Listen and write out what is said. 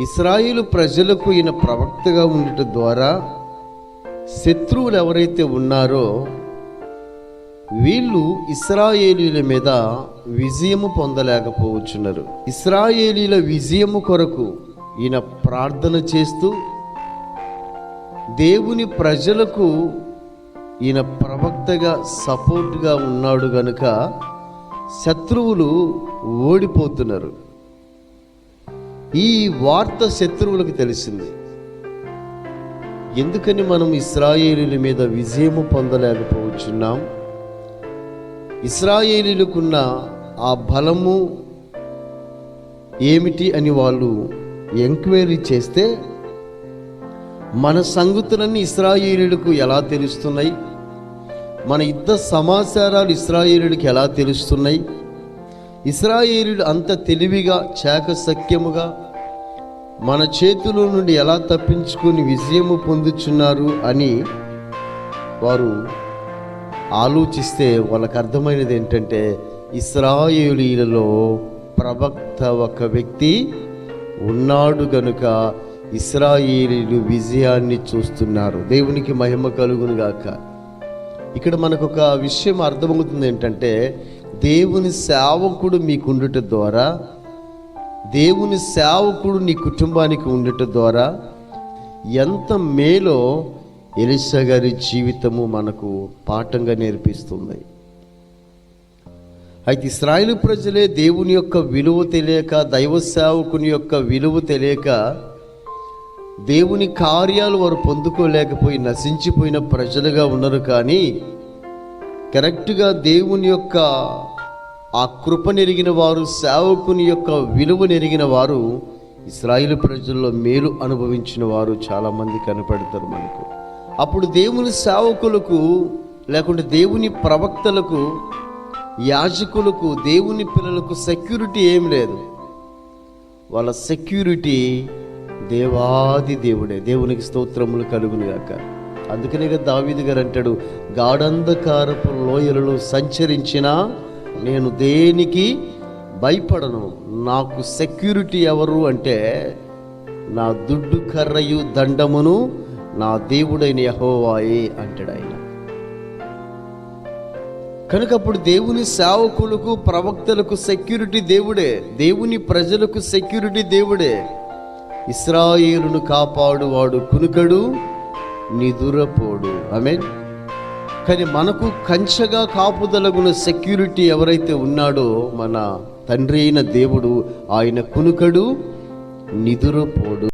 ఇస్రాయేలు ప్రజలకు ఈయన ప్రవక్తగా ఉండటం ద్వారా శత్రువులు ఎవరైతే ఉన్నారో వీళ్ళు ఇస్రాయేలీల మీద విజయము పొందలేకపోవచ్చున్నారు. ఇస్రాయేలీల విజయము కొరకు ఈయన ప్రార్థన చేస్తూ దేవుని ప్రజలకు ఈయన ప్రవక్తగా సపోర్ట్గా ఉన్నాడు గనుక శత్రువులు ఓడిపోతున్నారు. ఈ వార్త శత్రువులకు తెలిసింది. ఎందుకని మనం ఇస్రాయేలీల మీద విజయము పొందలేకపోవచ్చున్నాం? ఇస్రాయేలీలకున్న ఆ బలము ఏమిటి అని వాళ్ళు ఎంక్వైరీ చేస్తే మన సంగతులన్నీ ఇస్రాయేలీలకు ఎలా తెలుస్తున్నాయి? మన యుద్ధ సమాచారాలు ఇస్రాయేలీలకు ఎలా తెలుస్తున్నాయి? ఇస్రాయేలీలు అంత తెలివిగా చాకసక్యముగా మన చేతుల నుండి ఎలా తప్పించుకొని విజయము పొందుచున్నారు అని వారు ఆలోచిస్తే వాళ్ళకు అర్థమైనది ఏంటంటే ఇస్రాయేలీలలో ప్రవక్త ఒక వ్యక్తి ఉన్నాడు గనుక ఇస్రాయేలీలు విజయాన్ని చూస్తున్నారు. దేవునికి మహిమ కలుగును గాక. ఇక్కడ మనకు ఒక విషయం అర్థమవుతుంది ఏంటంటే దేవుని సేవకుడు మీకుండుట ద్వారా దేవుని సేవకుడు నీ కుటుంబానికి ఉండటం ద్వారా ఎంత మేలో ఎలిసా గారి జీవితము మనకు పాఠంగా నేర్పిస్తుంది. అయితే ఇస్రాయేలు ప్రజలే దేవుని యొక్క విలువ తెలియక దైవ సేవకుని యొక్క విలువ తెలియక దేవుని కార్యాలు వారు పొందుకోలేకపోయి నశించిపోయిన ప్రజలుగా ఉన్నారు కానీ కరెక్ట్గా దేవుని యొక్క ఆ కృప నెరిగిన వారు సేవకుని యొక్క విలువ నెరిగిన వారు ఇస్రాయిల్ ప్రజల్లో మేలు అనుభవించిన వారు చాలామంది కనపడతారు మనకు. అప్పుడు దేవుని సేవకులకు లేకుంటే దేవుని ప్రవక్తలకు యాజకులకు దేవుని పిల్లలకు సెక్యూరిటీ ఏం లేదు. వాళ్ళ సెక్యూరిటీ దేవాది దేవుడే. దేవునికి స్తోత్రములు కలుగునుగాక అందుకనే కదా దావీదు గారు అంటాడు గాఢంధకారపు లోయలలో సంచరించిన నేను దేనికి భయపడను? నాకు సెక్యూరిటీ ఎవరు అంటే నా దుడ్డు కర్రయు దండమును నా దేవుడైన యహోవాయే అంటాడు ఆయన. కనుక అప్పుడు దేవుని సేవకులకు ప్రవక్తలకు సెక్యూరిటీ దేవుడే దేవుని ప్రజలకు సెక్యూరిటీ దేవుడే. ఇస్రాయేలును కాపాడువాడు కునుకడు నిదురపోడు. ఆమె కానీ మనకు కంచగా కాపుదలగున సెక్యూరిటీ ఎవరైతే ఉన్నాడో మన తండ్రి అయిన దేవుడు ఆయన కునుకడు నిదురపోడు.